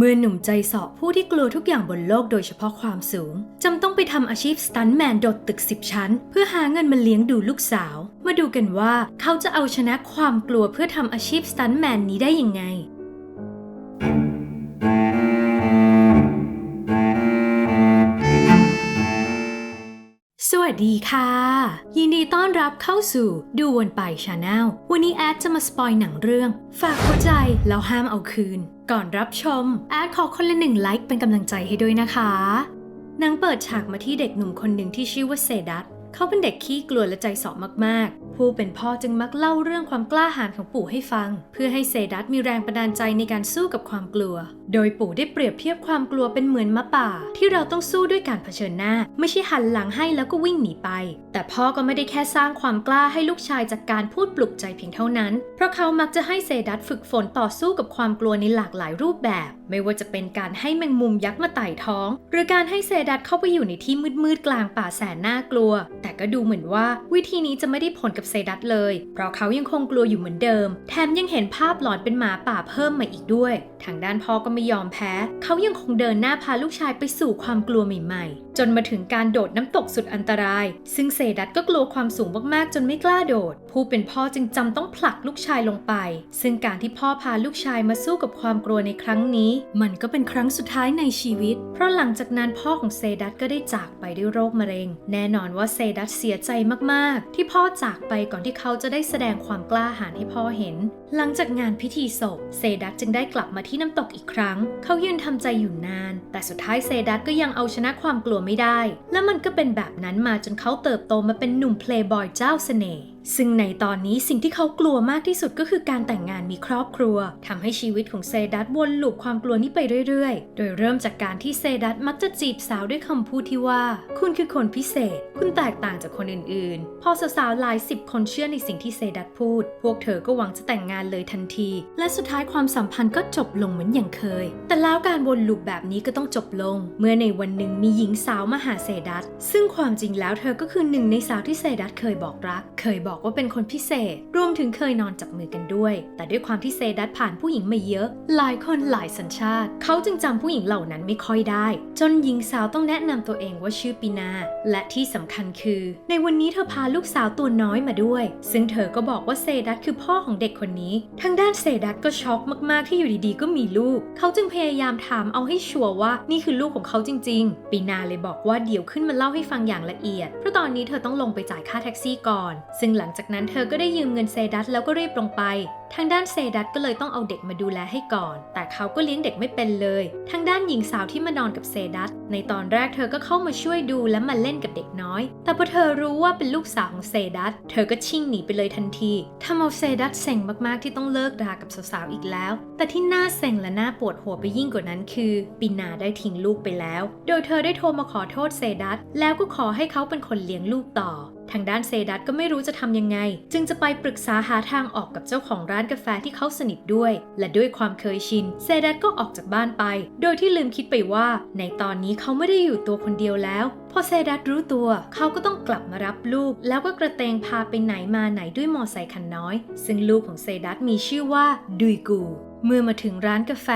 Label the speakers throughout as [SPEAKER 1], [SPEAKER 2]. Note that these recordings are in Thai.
[SPEAKER 1] เมื่อหนุ่มใจสาะผู้ที่กลัวทุกอย่างบนโลกโดยเฉพาะความสูง จำต้องไปทำอาชีพสตันแมนโดดตึก 10 ชั้น เพื่อหาเงินมาเลี้ยงดูลูกสาว มาดูกันว่าเขาจะเอาชนะความกลัวเพื่อทำอาชีพสตันแมนนี้ได้ยังไงสวัสดีค่ะ ยินดีต้อนรับเข้าสู่ดูวนไปชาแนลวันนี้แอดจะมาสปอยหนังเรื่อง ฝากหัวใจแล้วห้ามเอาคืน ก่อนรับชม แอดขอคนละหนึ่งไลค์เป็นกำลังใจให้ด้วยนะคะนางเปิดฉากมาที่เด็กหนุ่มคนหนึ่งที่ชื่อว่าเซดัต เขาเป็นเด็กขี้กลัวและใจสอบมากๆ ผู้เป็นพ่อจึงมักเล่าเรื่องความกล้าหาญของปู่ให้ฟัง เพื่อให้เซดัตมีแรงบันดาลใจในการสู้กับความกลัว โดยปู่ได้เปรียบเทียบความกลัวเป็นเหมือนมะป่า ที่เราต้องสู้ด้วยการเผชิญหน้า ไม่ใช่หันหลังให้แล้วก็วิ่งหนีไป แต่พ่อก็ไม่ได้แค่สร้างความกล้าให้ลูกชายจากการพูดปลุกใจเพียงเท่านั้น เพราะเขามักจะให้เซดัตฝึกฝนต่อสู้กับความกลัวในหลากหลายรูปแบบ ไม่ว่าจะเป็นการให้แมงมุมยักษ์มาไต่ท้อง หรือการให้เซดัตเข้าไปอยู่ในที่มืดๆกลางป่าแสนน่ากลัวแต่ก็ดูเหมือนว่าวิธีนี้จะไม่ได้ผลกับเซดัตเลย เพราะเขายังคงกลัวอยู่เหมือนเดิม แถมยังเห็นภาพหลอนเป็นหมาป่าเพิ่มมาอีกด้วย ทางด้านพ่อก็ไม่ยอมแพ้ เขายังคงเดินหน้าพาลูกชายไปสู่ความกลัวใหม่ๆ จนมาถึงการโดดน้ำตกสุดอันตราย ซึ่งเซดัตก็กลัวความสูงมากๆ จนไม่กล้าโดดผู้เป็นพ่อจึงจำต้องผลักลูกชายลงไป ซึ่งการที่พ่อพาลูกชายมาสู้กับความกลัวในครั้งนี้ มันก็เป็นครั้งสุดท้ายในชีวิต เพราะหลังจากนั้นพ่อของเซดัตก็ได้จากไปด้วยโรคมะเร็ง แน่นอนว่าเซดัตเสียใจมากๆ ที่พ่อจากไปก่อนที่เขาจะได้แสดงความกล้าหาญให้พ่อเห็นหลังจากงานพิธีศพ เซดัตจึงได้กลับมาที่น้ำตกอีกครั้ง เขายืนทำใจอยู่นาน แต่สุดท้ายเซดัตก็ยังเอาชนะความกลัวไม่ได้ และมันก็เป็นแบบนั้นมาจนเขาเติบโตมาเป็นหนุ่มเพลย์บอยเจ้าเสน่ห์ซึ่งในตอนนี้สิ่งที่เขากลัวมากที่สุดก็คือการแต่งงานมีครอบครัวทำให้ชีวิตของเซดัตวนลูปความกลัวนี้ไปเรื่อยๆ โดยเริ่มจากการที่เซดัตมักจะจีบสาวด้วยคำพูดที่ว่า คุณคือคนพิเศษ คุณแตกต่างจากคนอื่นๆ พอสาวๆหลายสิบคนเชื่อในสิ่งที่เซดัตพูด พวกเธอก็หวังจะแต่งงานเลยทันที และสุดท้ายความสัมพันธ์ก็จบลงเหมือนอย่างเคย แต่แล้วการวนลูปแบบนี้ก็ต้องจบลง เมื่อในวันหนึ่งมีหญิงสาวมาหาเซดัตซึ่งความจริงแล้วเธอก็คือหนึ่งในสาวที่เซดัตเคยบอกรัก เคยบอกว่าเป็นคนพิเศษ รวมถึงเคยนอนจับมือกันด้วย แต่ด้วยความที่เซดัตผ่านผู้หญิงมาเยอะ หลายคนหลายสัญชาติ เขาจึงจำผู้หญิงเหล่านั้นไม่ค่อยได้ จนหญิงสาวต้องแนะนำตัวเองว่าชื่อปีนา และที่สำคัญคือ ในวันนี้เธอพาลูกสาวตัวน้อยมาด้วย ซึ่งเธอก็บอกว่าเซดัตคือพ่อของเด็กคนนี้ทางด้านเซดัตก็ช็อกมากๆที่อยู่ดีๆ ก็มีลูก เขาจึงพยายามถามเอาให้ชัวร์ว่านี่คือลูกของเขาจริง ๆ ปีนาเลยบอกว่าเดี๋ยวขึ้นมาเล่าให้ฟังอย่างละเอียด เพราะตอนนี้เธอต้องลงไปจ่ายค่าแท็กซี่ก่อน ซึ่งหลังจากนั้นเธอก็ได้ยืมเงินเซดัตแล้วก็รีบลงไป ทางด้านเซดัตก็เลยต้องเอาเด็กมาดูแลให้ก่อน แต่เขาก็เลี้ยงเด็กไม่เป็นเลย ทางด้านหญิงสาวที่มานอนกับเซดัตในตอนแรกเธอก็เข้ามาช่วยดูและมาเล่นกับเด็กน้อย แต่พอเธอรู้ว่าเป็นลูกสาวของเซดัตเธอก็ชิ่งหนีไปเลยทันทีทำเอาเซดัตเซ็งมากๆที่ต้องเลิกรากับสาวๆอีกแล้ว แต่ที่น่าเซ็งและน่าปวดหัวไปยิ่งกว่านั้นคือปินาได้ทิ้งลูกไปแล้ว โดยเธอได้โทรมาขอโทษเซดัตแล้วก็ขอให้เขาเป็นคนเลี้ยงลูกต่อ ทางด้านเซดัตก็ไม่รู้จะทำยังไง จึงจะไปปรึกษาหาทางออกกับเจ้าของร้านกาแฟที่เขาสนิทด้วย และด้วยความเคยชิน เซดัตก็ออกจากบ้านไป โดยที่ลืมคิดไปว่า ในตอนนี้เขาไม่ได้อยู่ตัวคนเดียวแล้ว อเซดัตรู้ตัว เขาก็ต้องกลับมารับลูก แล้วก็กระเตงพาไปไหนมาไหนด้วยมอไซค์คันน้อย ซึ่งลูกของเซดัตมีชื่อว่าดุยกูเมื่อมาถึงร้านกาแฟ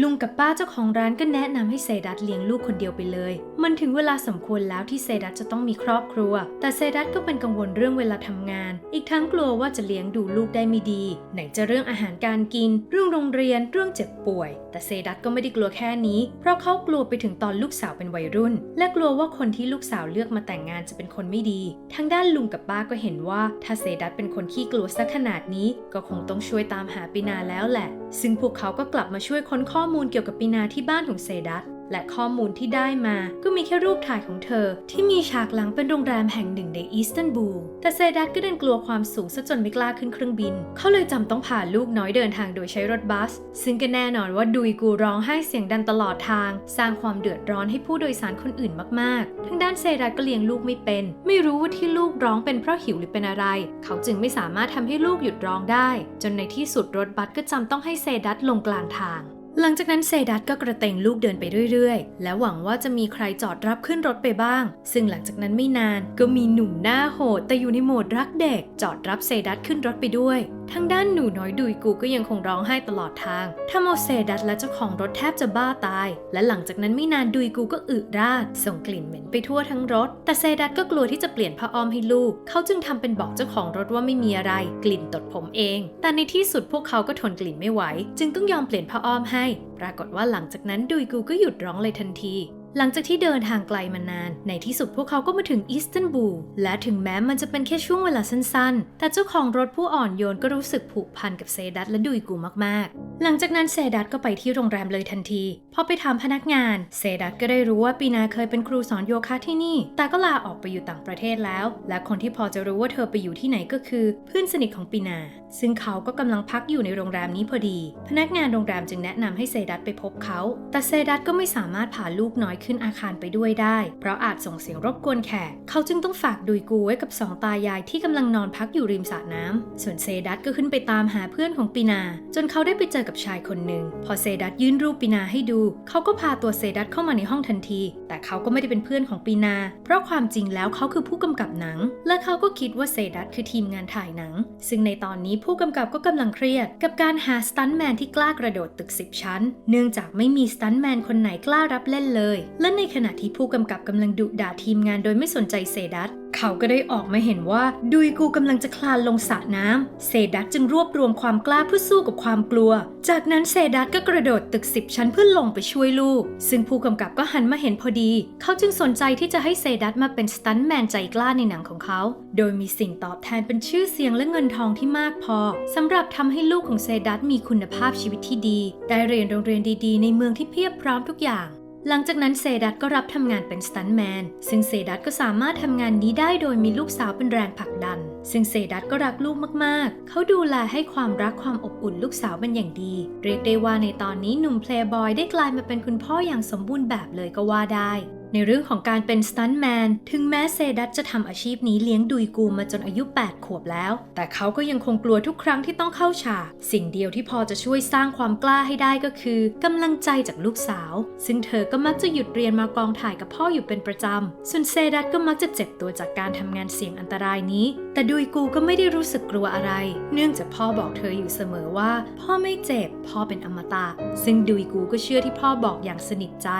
[SPEAKER 1] ลุงกับป้าเจ้าของร้านก็แนะนำให้เซดัตเลี้ยงลูกคนเดียวไปเลย มันถึงเวลาสมควรแล้วที่เซดัตจะต้องมีครอบครัว แต่เซดัตก็เป็นกังวลเรื่องเวลาทำงาน อีกทั้งกลัวว่าจะเลี้ยงดูลูกได้ไม่ดี ไหนจะเรื่องอาหารการกิน เรื่องโรงเรียน เรื่องเจ็บป่วย แต่เซดัตก็ไม่ได้กลัวแค่นี้ เพราะเขากลัวไปถึงตอนลูกสาวเป็นวัยรุ่น และกลัวว่าคนที่ลูกสาวเลือกมาแต่งงานจะเป็นคนไม่ดี ทางด้านลุงกับป้าก็เห็นว่า ถ้าเซดัตเป็นคนขี้กลัวสักขนาดนี้ ก็คงต้องช่วยตามหาปีนาแล้วแหละ ซึ่งพวกเขาก็กลับมาช่วยค้นข้อมูลเกี่ยวกับปีนาที่บ้านของเซดัต และข้อมูลที่ได้มา ก็มีแค่รูปถ่ายของเธอ ที่มีฉากหลังเป็นโรงแรมแห่งหนึ่งในอิสตันบูล แต่เซดัตก็เดินกลัวความสูงซะจนไม่กล้าขึ้นเครื่องบิน เขาเลยจำต้องพาลูกน้อยเดินทางโดยใช้รถบัส ซึ่งก็แน่นอนว่าดุยกูร้องไห้เสียงดังตลอดทาง สร้างความเดือดร้อนให้ผู้โดยสารคนอื่นมากๆ ทางด้านเซดัตก็เลี้ยงลูกไม่เป็น ไม่รู้ว่าที่ลูกร้องเป็นเพราะหิวหรือเป็นอะไร เขาจึงไม่สามารถทำให้ลูกหยุดร้องได้ จนในที่สุดรถบัสก็จำต้องให้เซดัตลงกลางทาง หลังจากนั้นเซดัตก็กระเตงลูกเดินไปเรื่อยๆ และหวังว่าจะมีใครจอดรับขึ้นรถไปบ้าง ซึ่งหลังจากนั้นไม่นานก็มีหนุ่มหน้าโหดแต่อยู่ในโหมดรักเด็ก จอดรับเซดัตขึ้นรถไปด้วยทางด้านหนูน้อยดุยกูก็ยังคงร้องไห้ตลอดทางทำเอาเซดัตและเจ้าของรถแทบจะบ้าตาย และหลังจากนั้นไม่นานดุยกูก็อึราด ส่งกลิ่นเหม็นไปทั่วทั้งรถ แต่เซดัตก็กลัวที่จะเปลี่ยนผ้าอ้อมให้ลูก เขาจึงทำเป็นบอกเจ้าของรถว่าไม่มีอะไร กลิ่นตดผมเอง แต่ในที่สุดพวกเขาก็ทนกลิ่นไม่ไหว จึงต้องยอมเปลี่ยนผ้าอ้อมให้ ปรากฏว่าหลังจากนั้นดุยกูก็หยุดร้องเลยทันที หลังจากที่เดินทางไกลมานาน ในที่สุดพวกเขาก็มาถึงอิสตันบูล และถึงแม้มันจะเป็นแค่ช่วงเวลาสั้นๆ แต่เจ้าของรถผู้อ่อนโยนก็รู้สึกผูกพันกับเซดัตและดุยกูมากๆ หลังจากนั้นเซดัตก็ไปที่โรงแรมเลยทันที พอไปถามพนักงาน เซดัตก็ได้รู้ว่าปีนาเคยเป็นครูสอนโยคะที่นี่ แต่ก็ลาออกไปอยู่ต่างประเทศแล้ว และคนที่พอจะรู้ว่าเธอไปอยู่ที่ไหนก็คือเพื่อนสนิทของปีนา ซึ่งเขาก็กำลังพักอยู่ในโรงแรมนี้พอดี พนักงานโรงแรมจึงแนะนำให้เซดัตไปพบเขา แต่เซดัตก็ไม่สามารถพาลูกน้อยขึ้นอาคารไปด้วยได้ เพราะอาจส่งเสียงรบกวนแขก เขาจึงต้องฝากดุยกูไว้กับสองตายายที่กำลังนอนพักอยู่ริมสระน้ำส่วนเซดัตก็ขึ้นไปตามหาเพื่อนของปีนา จนเขาได้ไปเจอกับชายคนหนึ่ง พอเซดัตยื่นรูปปีนาให้ดู เขาก็พาตัวเซดัตเข้ามาในห้องทันที แต่เขาก็ไม่ได้เป็นเพื่อนของปีนา เพราะความจริงแล้วเขาคือผู้กำกับหนัง และเขาก็คิดว่าเซดัตคือทีมงานถ่ายหนัง ซึ่งในตอนนี้ผู้กำกับก็กำลังเครียด กับการหาสตันแมนที่กล้ากระโดดตึก 10 ชั้น เนื่องจากไม่มีสตันแมนคนไหนกล้ารับเล่นเลยและในขณะที่ผู้กำกับกำลังดุด่าทีมงานโดยไม่สนใจเซดัตเขาก็ได้ออกมาเห็นว่าดุยกูกำลังจะคลานลงสระน้ำเซดัตจึงรวบรวมความกล้าเพื่อสู้กับความกลัว จากนั้นเซดัตก็กระโดดตึก10ชั้นเพื่อลงไปช่วยลูก ซึ่งผู้กำกับก็หันมาเห็นพอดี เขาจึงสนใจที่จะให้เซดัตมาเป็นสตันท์แมนใจกล้าในหนังของเขา โดยมีสิ่งตอบแทนเป็นชื่อเสียงและเงินทองที่มากพอสำหรับทำให้ลูกของเซดัตมีคุณภาพชีวิตที่ดี ได้เรียนโรงเรียนดีๆ ในเมืองที่เพียบพร้อมทุกอย่าง หลังจากนั้นเซดัตก็รับทำงานเป็นสตันแมน ซึ่งเซดัตก็สามารถทำงานนี้ได้โดยมีลูกสาวเป็นแรงผลักดัน ซึ่งเซดัตก็รักลูกมากๆ เขาดูแลให้ความรักความอบอุ่นลูกสาวเป็นอย่างดี เรียกได้ว่าในตอนนี้หนุ่มเพลย์บอยได้กลายมาเป็นคุณพ่ออย่างสมบูรณ์แบบเลยก็ว่าได้ ในเรื่องของการเป็นสตันแมนถึงแม้เซดัตจะทำอาชีพนี้เลี้ยงดุยกูมาจนอายุ 8 ขวบแล้ว แต่เขาก็ยังคงกลัวทุกครั้งที่ต้องเข้าฉาก สิ่งเดียวที่พอจะช่วยสร้างความกล้าให้ได้ก็คือกำลังใจจากลูกสาว ซึ่งเธอก็มักจะหยุดเรียนมากองถ่ายกับพ่ออยู่เป็นประจำ ส่วนเซดัตก็มักจะเจ็บตัวจากการทำงานเสี่ยงอันตรายนี้ แต่ดุยกูก็ไม่ได้รู้สึกกลัวอะไร เนื่องจากพ่อบอกเธออยู่เสมอว่า พ่อไม่เจ็บ พ่อเป็นอมตะ ซึ่งดุยกูก็เชื่อที่พ่อบอกอย่างสนิทใจ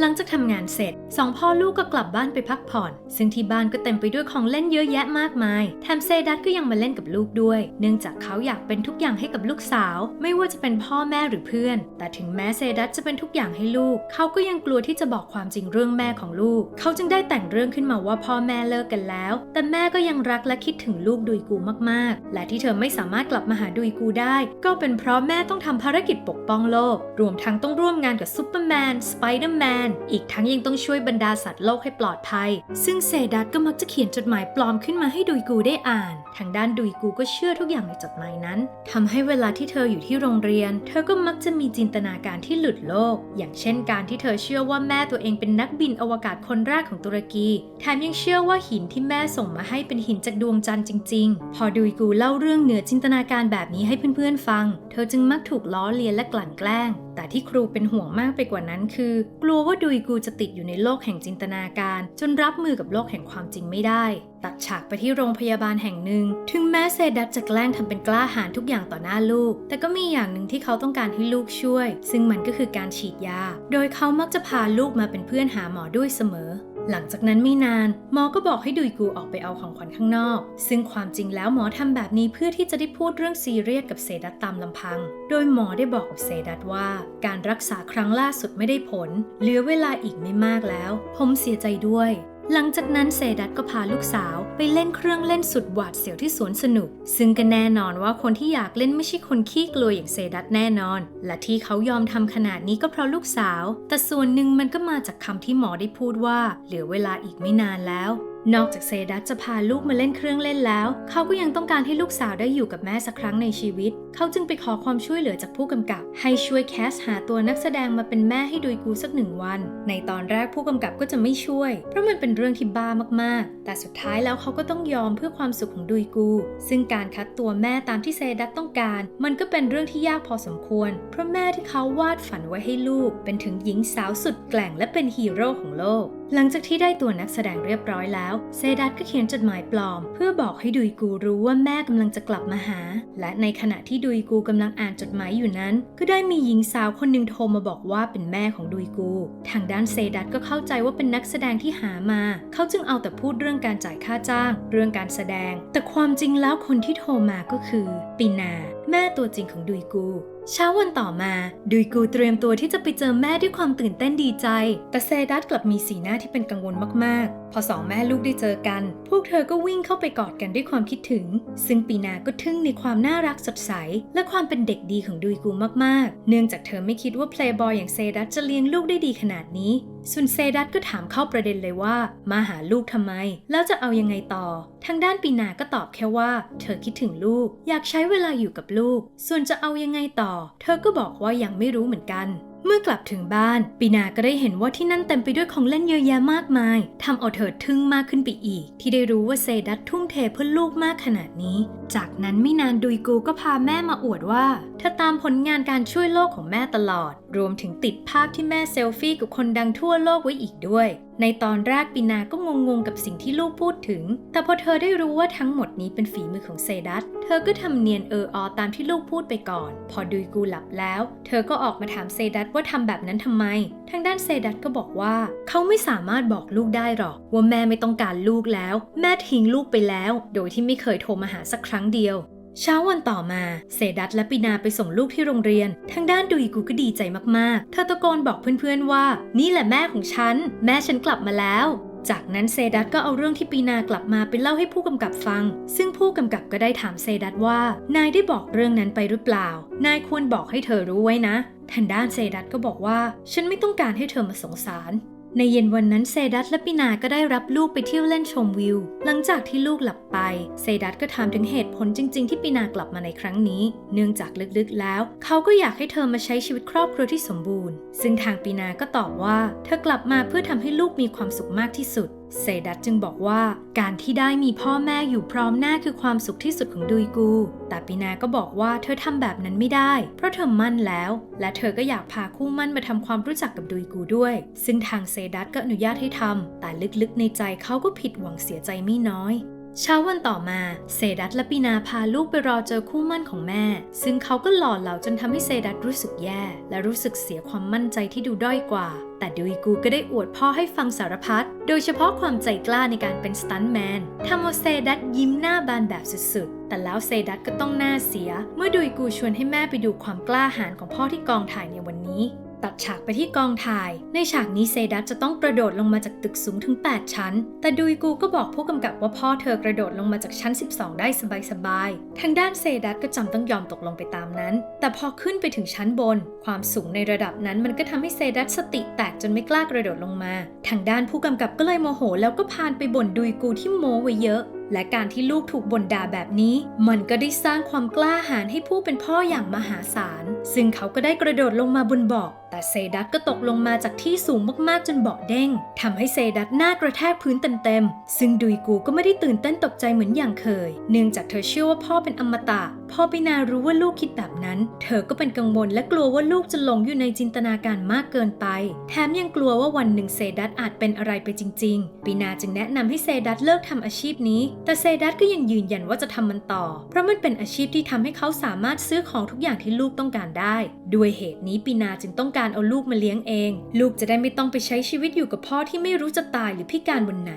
[SPEAKER 1] หลังจากทำงานเสร็จสองพ่อลูกก็กลับบ้านไปพักผ่อน ซึ่งที่บ้านก็เต็มไปด้วยของเล่นเยอะแยะมากมาย แถมเซดัตก็ยังมาเล่นกับลูกด้วย เนื่องจากเขาอยากเป็นทุกอย่างให้กับลูกสาว ไม่ว่าจะเป็นพ่อแม่หรือเพื่อน แต่ถึงแม้เซดัตจะเป็นทุกอย่างให้ลูก เขาก็ยังกลัวที่จะบอกความจริงเรื่องแม่ของลูก เขาจึงได้แต่งเรื่องขึ้นมาว่าพ่อแม่เลิกกันแล้ว แต่แม่ก็ยังรักและคิดถึงลูกดุยกูมากๆ และที่เธอไม่สามารถกลับมาหาดุยกูได้ ก็เป็นเพราะแม่ต้องทำภารกิจปกป้องโลก รวมทั้งต้องร่วมงานกับซูเปอร์แมน สไปเดอร์แมนอีกทั้งยังต้องช่วยบรรดาสัตว์โลกให้ปลอดภัย ซึ่งเซดัตก็มักจะเขียนจดหมายปลอมขึ้นมาให้ดุยกูได้อ่าน ทางด้านดุยกูก็เชื่อทุกอย่างในจดหมายนั้นทำให้เวลาที่เธออยู่ที่โรงเรียน เธอก็มักจะมีจินตนาการที่หลุดโลก อย่างเช่นการที่เธอเชื่อว่าแม่ตัวเองเป็นนักบินอวกาศคนแรกของตุรกี แถมยังเชื่อว่าหินที่แม่ส่งมาให้เป็นหินจากดวงจันทร์จริง ๆ พอดุยกูเล่าเรื่องเหนือจินตนาการแบบนี้ให้เพื่อนๆฟัง เธอจึงมักถูกล้อเลียนและกลั่นแกล้งแต่ที่ครูเป็นห่วงมากไปกว่านั้นคือ กลัวว่าดุยกูจะติดอยู่ในโลกแห่งจินตนาการ จนรับมือกับโลกแห่งความจริงไม่ได้ ตัดฉากไปที่โรงพยาบาลแห่งหนึ่ง ถึงแม้เซดัตจะแกล้งทำเป็นกล้าหาญทุกอย่างต่อหน้าลูก แต่ก็มีอย่างหนึ่งที่เขาต้องการให้ลูกช่วย ซึ่งมันก็คือการฉีดยา โดยเขามักจะพาลูกมาเป็นเพื่อนหาหมอด้วยเสมอ หลังจากนั้นไม่นานหมอก็บอกให้ดุยกูออกไปเอาของขวัญข้างนอก ซึ่งความจริงแล้วหมอทำแบบนี้เพื่อที่จะได้พูดเรื่องซีเรียสกับเซดัตตามลำพัง โดยหมอได้บอกกับเซดัตว่า การรักษาครั้งล่าสุดไม่ได้ผล เหลือเวลาอีกไม่มากแล้ว ผมเสียใจด้วย หลังจากนั้นเซดัตก็พาลูกสาวไปเล่นเครื่องเล่นสุดหวาดเสียวที่สวนสนุก ซึ่งก็แน่นอนว่าคนที่อยากเล่นไม่ใช่คนขี้กลัวอย่างเซดัตแน่นอน และที่เขายอมทำขนาดนี้ก็เพราะลูกสาว แต่ส่วนหนึ่งมันก็มาจากคำที่หมอได้พูดว่า เหลือเวลาอีกไม่นานแล้ว นอกจากเซดัตจะพาลูกมาเล่นเครื่องเล่นแล้ว เขาก็ยังต้องการให้ลูกสาวได้อยู่กับแม่สักครั้งในชีวิต เขาจึงไปขอความช่วยเหลือจากผู้กำกับ ให้ช่วยแคสหาตัวนักแสดงมาเป็นแม่ให้ดุยกูสักหนึ่งวัน ในตอนแรกผู้กำกับก็จะไม่ช่วย เพราะมันเป็นเรื่องที่บ้ามากๆ แต่สุดท้ายแล้วเขาก็ต้องยอมเพื่อความสุขของดุยกู ซึ่งการคัดตัวแม่ตามที่เซดัตต้องการ มันก็เป็นเรื่องที่ยากพอสมควร เพราะแม่ที่เขาวาดฝันไว้ให้ลูก เป็นถึงหญิงสาวสุดแกร่งและเป็นฮีโร่ของโลก หลังจากที่ได้ตัวนักแสดงเรียบร้อยแล้วเซดัตก็เขียนจดหมายปลอม เพื่อบอกให้ดุยกูรู้ว่าแม่กำลังจะกลับมาหา และในขณะที่ดุยกูกำลังอ่านจดหมายอยู่นั้น ก็ได้มีหญิงสาวคนหนึ่งโทรมาบอกว่าเป็นแม่ของดุยกู ทางด้านเซดัตก็เข้าใจว่าเป็นนักแสดงที่หามา เขาจึงเอาแต่พูดเรื่องการจ่ายค่าจ้าง เรื่องการแสดง แต่ความจริงแล้วคนที่โทรมาก็คือปีนา แม่ตัวจริงของดุยกู เช้าวันต่อมาดุยกูเตรียมตัวที่จะไปเจอแม่ด้วยความตื่นเต้นดีใจ แต่เซดัตกลับมีสีหน้าที่เป็นกังวลมากๆ พอสองแม่ลูกได้เจอกัน พวกเธอก็วิ่งเข้าไปกอดกันด้วยความคิดถึง ซึ่งปีนาก็ทึ่งในความน่ารักสดใส และความเป็นเด็กดีของดุยกูมากๆ เนื่องจากเธอไม่คิดว่าเพลย์บอยอย่างเซดัตจะเลี้ยงลูกได้ดีขนาดนี้ส่วนเซดัตก็ถามเข้าประเด็นเลยว่า มาหาลูกทำไม แล้วจะเอายังไงต่อ ทางด้านปีนาก็ตอบแค่ว่า เธอคิดถึงลูก อยากใช้เวลาอยู่กับลูก ส่วนจะเอายังไงต่อ เธอก็บอกว่ายังไม่รู้เหมือนกันเมื่อกลับถึงบ้านปีนาก็ได้เห็นว่าที่นั่นเต็มไปด้วยของเล่นเยอะแยะมากมายทำเอาเธอทึ่งมากขึ้นไปอีก ที่ได้รู้ว่าเซดัตทุ่มเทเพื่อลูกมากขนาดนี้ จากนั้นไม่นานดุยกูก็พาแม่มาอวดว่า ธอตามผลงานการช่วยโลกของแม่ตลอด รวมถึงติดภาพที่แม่เซลฟี่กับคนดังทั่วโลกไว้อีกด้วย ในตอนแรกปีนาก็งงๆกับสิ่งที่ลูกพูดถึง แต่พอเธอได้รู้ว่าทั้งหมดนี้เป็นฝีมือของเซดัต เธอก็ทำเนียนเอออตามที่ลูกพูดไปก่อน พอดุยกูหลับแล้ว เธอก็ออกมาถามเซดัตว่าทำแบบนั้นทำไม ทางด้านเซดัตก็บอกว่า เขาไม่สามารถบอกลูกได้หรอก ว่าแม่ไม่ต้องการลูกแล้ว แม่ทิ้งลูกไปแล้ว โดยที่ไม่เคยโทรมาหาสักครั้งเดียว เช้าวันต่อมาเซดัตและปีนาไปส่งลูกที่โรงเรียน ทางด้านดุยกูก็ดีใจมากๆ เธอตะโกนบอกเพื่อนๆว่า นี่แหละแม่ของฉัน แม่ฉันกลับมาแล้ว จากนั้นเซดัตก็เอาเรื่องที่ปีนากลับมาไปเล่าให้ผู้กำกับฟัง ซึ่งผู้กำกับก็ได้ถามเซดัตว่า นายได้บอกเรื่องนั้นไปหรือเปล่า นายควรบอกให้เธอรู้ไว้นะทางด้านเซดัตก็บอกว่า ฉันไม่ต้องการให้เธอมาสงสาร ในเย็นวันนั้นเซดัตและปีนาก็ได้รับลูกไปเที่ยวเล่นชมวิว หลังจากที่ลูกหลับไป เซดัตก็ถามถึงเหตุผลจริง ๆ ที่ปีนากลับมาในครั้งนี้ เนื่องจากลึกๆแล้ว เขาก็อยากให้เธอมาใช้ชีวิตครอบครัวที่สมบูรณ์ ซึ่งทางปีนาก็ตอบว่า เธอกลับมาเพื่อทำให้ลูกมีความสุขมากที่สุด เซดัตจึงบอกว่า การที่ได้มีพ่อแม่อยู่พร้อมหน้าคือความสุขที่สุดของดุยกู แต่ปีนาก็บอกว่าเธอทำแบบนั้นไม่ได้ เพราะเธอมั่นแล้ว และเธอก็อยากพาคู่มั่นมาทำความรู้จักกับดุยกูด้วย ซึ่งทางเซดัตก็อนุญาตให้ทำแต่ลึกๆในใจเขาก็ผิดหวังเสียใจไม่น้อย เช้าวันต่อมาเซดัตและปีนาพาลูกไปรอเจอคู่มั่นของแม่ ซึ่งเขาก็หล่อเหลาจนทำให้เซดัตรู้สึกแย่ และรู้สึกเสียความมั่นใจที่ดูด้อยกว่า แต่ดุยกูก็ได้อวดพ่อให้ฟังสารพัด โดยเฉพาะความใจกล้าในการเป็นสตันแมนทำเอาเซดัตยิ้มหน้าบานแบบสุดๆ แต่แล้วเซดัตก็ต้องหน้าเสีย เมื่อดุยกูชวนให้แม่ไปดูความกล้าหาญของพ่อที่กองถ่ายในวันนี้ ตัดฉากไปที่กองถ่าย ในฉากนี้เซดัตจะต้องกระโดดลงมาจากตึกสูงถึง 8 ชั้น แต่ดุยกูก็บอกผู้กำกับว่าพ่อเธอกระโดดลงมาจากชั้น 12 ได้สบายๆ ทางด้านเซดัตก็จำต้องยอมตกลงไปตามนั้น แต่พอขึ้นไปถึงชั้นบน ความสูงในระดับนั้นมันก็ทำให้เซดัตสติแตกจนไม่กล้ากระโดดลงมา ทางด้านผู้กำกับก็เลยโมโห แล้วก็พานไปบ่นดุยกูที่โม้ไว้เยอะและการที่ลูกถูกบ่นด่าแบบนี้ มันก็ได้สร้างความกล้าหาญให้ผู้เป็นพ่ออย่างมหาศาล ซึ่งเขาก็ได้กระโดดลงมาบนเบาะแต่เซดัตก็ตกลงมาจากที่สูงมากๆจนเบาะเด้งทำให้เซดัตหน้ากระแทกพื้นเต็มๆ ซึ่งดุยกูก็ไม่ได้ตื่นเต้นตกใจเหมือนอย่างเคย เนื่องจากเธอเชื่อว่าพ่อเป็นอมตะ พอปีนารู้ว่าลูกคิดแบบนั้น เธอก็เป็นกังวลและกลัวว่าลูกจะหลงอยู่ในจินตนาการมากเกินไป แถมยังกลัวว่าวันหนึ่งเซดัตอาจเป็นอะไรไปจริง ๆปีนาจึงแนะนำให้เซดัตเลิกทำอาชีพนี้แต่เซดัตก็ยังยืนยันว่าจะทำมันต่อ เพราะมันเป็นอาชีพที่ทำให้เขาสามารถซื้อของทุกอย่างที่ลูกต้องการได้ ด้วยเหตุนี้ปีนาจึงต้องการเอาลูกมาเลี้ยงเอง ลูกจะได้ไม่ต้องไปใช้ชีวิตอยู่กับพ่อที่ไม่รู้จะตายหรือพิการวันไหน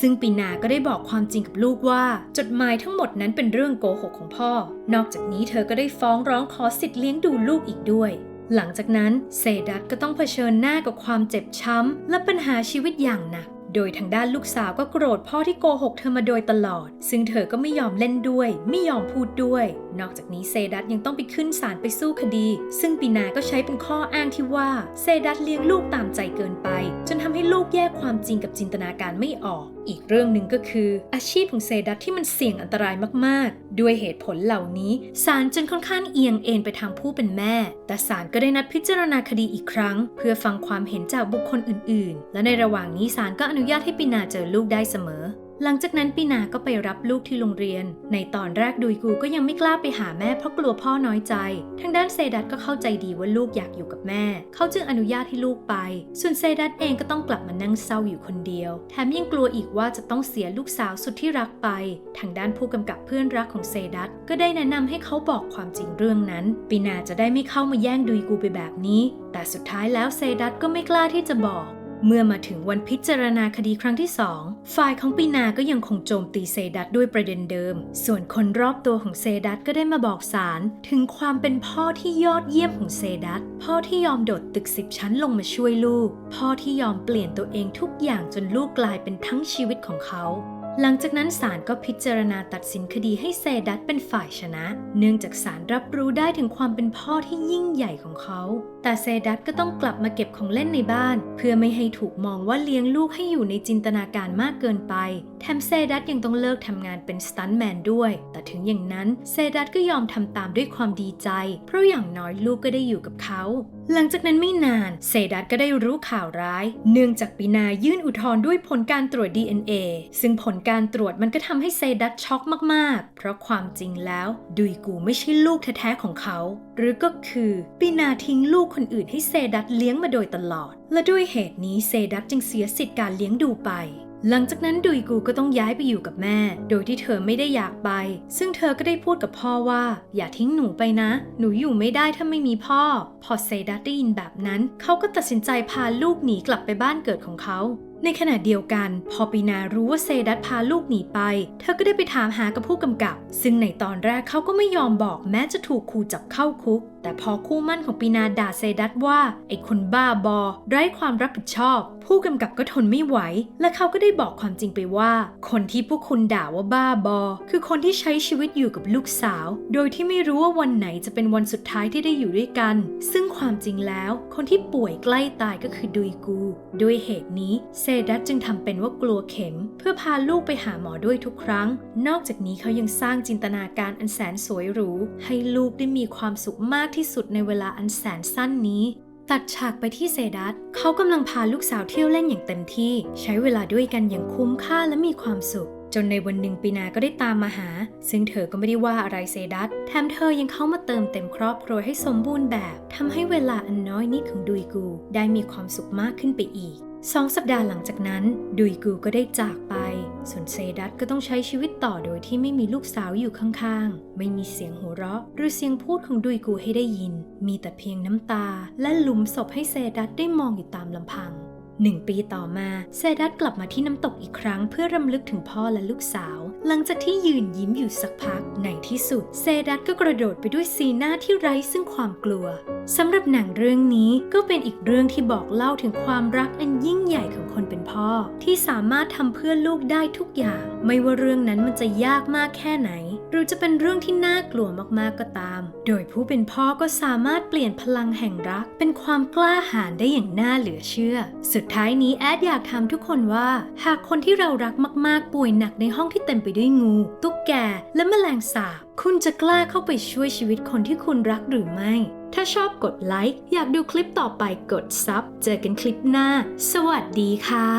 [SPEAKER 1] ซึ่งปีนาก็ได้บอกความจริงกับลูกว่า จดหมายทั้งหมดนั้นเป็นเรื่องโกหกของพ่อ นอกจากนี้เธอก็ได้ฟ้องร้องขอสิทธิ์เลี้ยงดูลูกอีกด้วยหลังจากนั้นเซดัตก็ต้องเผชิญหน้ากับความเจ็บช้ำ และปัญหาชีวิตอย่างหนัก โดยทางด้านลูกสาวก็โกรธพ่อที่โกหกเธอมาโดยตลอด ซึ่งเธอก็ไม่ยอมเล่นด้วย ไม่ยอมพูดด้วย นอกจากนี้เซดัตยังต้องไปขึ้นศาลไปสู้คดี ซึ่งปีนาก็ใช้เป็นข้ออ้างที่ว่าเซดัตเลี้ยงลูกตามใจเกินไป จนทำให้ลูกแยกความจริงกับจินตนาการไม่ออกอีกเรื่องหนึ่งก็คือ อาชีพของเซดัตที่มันเสี่ยงอันตรายมากๆ ด้วยเหตุผลเหล่านี้ศาลจึงค่อนข้างเอียงเอ็นไปทางผู้เป็นแม่ แต่ศาลก็ได้นัดพิจารณาคดีอีกครั้ง เพื่อฟังความเห็นจากบุคคลอื่นๆ และในระหว่างนี้ศาลก็อนุญาตให้ปีนาเจอลูกได้เสมอ หลังจากนั้นปีนาก็ไปรับลูกที่โรงเรียน ในตอนแรกดุยกูก็ยังไม่กล้าไปหาแม่เพราะกลัวพ่อน้อยใจ ทางด้านเซดัตก็เข้าใจดีว่าลูกอยากอยู่กับแม่ เขาจึงอนุญาตให้ลูกไป ส่วนเซดัตเองก็ต้องกลับมานั่งเศร้าอยู่คนเดียว แถมยังกลัวอีกว่าจะต้องเสียลูกสาวสุดที่รักไป ทางด้านผู้กำกับเพื่อนรักของเซดัตก็ได้แนะนำให้เขาบอกความจริงเรื่องนั้นปีนาจะได้ไม่เข้ามาแย่งดุยกูไปแบบนี้ แต่สุดท้ายแล้วเซดัตก็ไม่กล้าที่จะบอก เมื่อมาถึงวันพิจารณาคดีครั้งที่สองฝ่ายของปีนาก็ยังคงโจมตีเซดัตด้วยประเด็นเดิม ส่วนคนรอบตัวของเซดัตก็ได้มาบอกศาลถึงความเป็นพ่อที่ยอดเยี่ยมของเซดัตพ่อที่ยอมโดดตึกสิบชั้นลงมาช่วยลูก พ่อที่ยอมเปลี่ยนตัวเองทุกอย่างจนลูกกลายเป็นทั้งชีวิตของเขา หลังจากนั้นศาลก็พิจารณาตัดสินคดีให้เซดัตเป็นฝ่ายชนะ เนื่องจากศาลรับรู้ได้ถึงความเป็นพ่อที่ยิ่งใหญ่ของเขา แต่เซดัตก็ต้องกลับมาเก็บของเล่นในบ้าน เพื่อไม่ให้ถูกมองว่าเลี้ยงลูกให้อยู่ในจินตนาการมากเกินไป แถมเซดัตยังต้องเลิกทำงานเป็นสตันแมนด้วย แต่ถึงอย่างนั้นเซดัตก็ยอมทำตามด้วยความดีใจ เพราะอย่างน้อยลูกก็ได้อยู่กับเขา หลังจากนั้นไม่นานเซดัตก็ได้รู้ข่าวร้าย เนื่องจากปีนายื่นอุทธรณ์ด้วยผลการตรวจ DNA ซึ่งผลการตรวจมันก็ทำให้เซดัตช็อกมากๆ เพราะความจริงแล้วดุยกูไม่ใช่ลูกแท้ๆของเขา หรือก็คือปีนาทิ้งลูกคนอื่นให้เซดัตเลี้ยงมาโดยตลอด และด้วยเหตุนี้เซดัตจึงเสียสิทธิ์การเลี้ยงดูไป หลังจากนั้นดุยกูก็ต้องย้ายไปอยู่กับแม่ โดยที่เธอไม่ได้อยากไป ซึ่งเธอก็ได้พูดกับพ่อว่า อย่าทิ้งหนูไปนะ หนูอยู่ไม่ได้ถ้าไม่มีพ่อ พอเซดัตได้ยินแบบนั้น เขาก็ตัดสินใจพาลูกหนีกลับไปบ้านเกิดของเขา ในขณะเดียวกัน พอปีนารู้ว่าเซดัตพาลูกหนีไป เธอก็ได้ไปถามหากับผู้กำกับ ซึ่งในตอนแรกเขาก็ไม่ยอมบอกแม้จะถูกขู่จับเข้าคุกแต่พอคู่มั่นของปีนาด่าเซดัตว่า ไอ้คนบ้าบอ ไร้ความรับผิดชอบ ผู้กำกับก็ทนไม่ไหว และเขาก็ได้บอกความจริงไปว่า คนที่พวกคุณด่าว่าบ้าบอ คือคนที่ใช้ชีวิตอยู่กับลูกสาว โดยที่ไม่รู้ว่าวันไหนจะเป็นวันสุดท้ายที่ได้อยู่ด้วยกัน ซึ่งความจริงแล้ว คนที่ป่วยใกล้ตายก็คือดุยกูด้วยเหตุนี้เซดัตจึงทำเป็นว่ากลัวเข็ม เพื่อพาลูกไปหาหมอด้วยทุกครั้ง นอกจากนี้เขายังสร้างจินตนาการอันแสนสวยหรูให้ลูกได้มีความสุขมากที่สุดในเวลาอันแสนสั้นนี้ ตัดฉากไปที่เซดัตเขากำลังพาลูกสาวเที่ยวเล่นอย่างเต็มที่ ใช้เวลาด้วยกันอย่างคุ้มค่าและมีความสุข จนในวันหนึ่งปีนาก็ได้ตามมาหา ซึ่งเธอก็ไม่ได้ว่าอะไรเซดัตแถมเธอยังเข้ามาเติมเต็มครอบครัวให้สมบูรณ์แบบทำให้เวลาอันน้อยนิดของดุยกู ได้มีความสุขมากขึ้นไปอีกสองสัปดาห์หลังจากนั้นดุยกูก็ได้จากไป ส่วนเซดัตก็ต้องใช้ชีวิตต่อโดยที่ไม่มีลูกสาวอยู่ข้างๆ ไม่มีเสียงหัวเราะ หรือเสียงพูดของดุยกูให้ได้ยิน มีแต่เพียงน้ำตา และหลุมศพให้เซดัตได้มองอยู่ตามลำพังหนึ่งปีต่อมาเซดัตกลับมาที่น้ำตกอีกครั้งเพื่อรำลึกถึงพ่อและลูกสาว หลังจากที่ยืนยิ้มอยู่สักพักในที่สุด เซดัตก็กระโดดไปด้วยสีหน้าที่ไร้ซึ่งความกลัวสำหรับหนังเรื่องนี้ก็เป็นอีกเรื่องที่บอกเล่าถึงความรักอันยิ่งใหญ่ของคนเป็นพ่อ ที่สามารถทำเพื่อลูกได้ทุกอย่าง ไม่ว่าเรื่องนั้นมันจะยากมากแค่ไหน หรือจะเป็นเรื่องที่น่ากลัวมากๆก็ตาม โดยผู้เป็นพ่อก็สามารถเปลี่ยนพลังแห่งรัก เป็นความกล้าหาญได้อย่างน่าเหลือเชื่อ สุดท้ายนี้แอดอยากถามทุกคนว่า หากคนที่เรารักมากๆ ป่วยหนักในห้องที่เต็มไปด้วยงู ตุ๊กแก และแมลงสาบ คุณจะกล้าเข้าไปช่วยชีวิตคนที่คุณรักหรือไม่ ถ้าชอบกดไลค์ อยากดูคลิปต่อไปกดซับ เจอกันคลิปหน้า สวัสดีค่ะ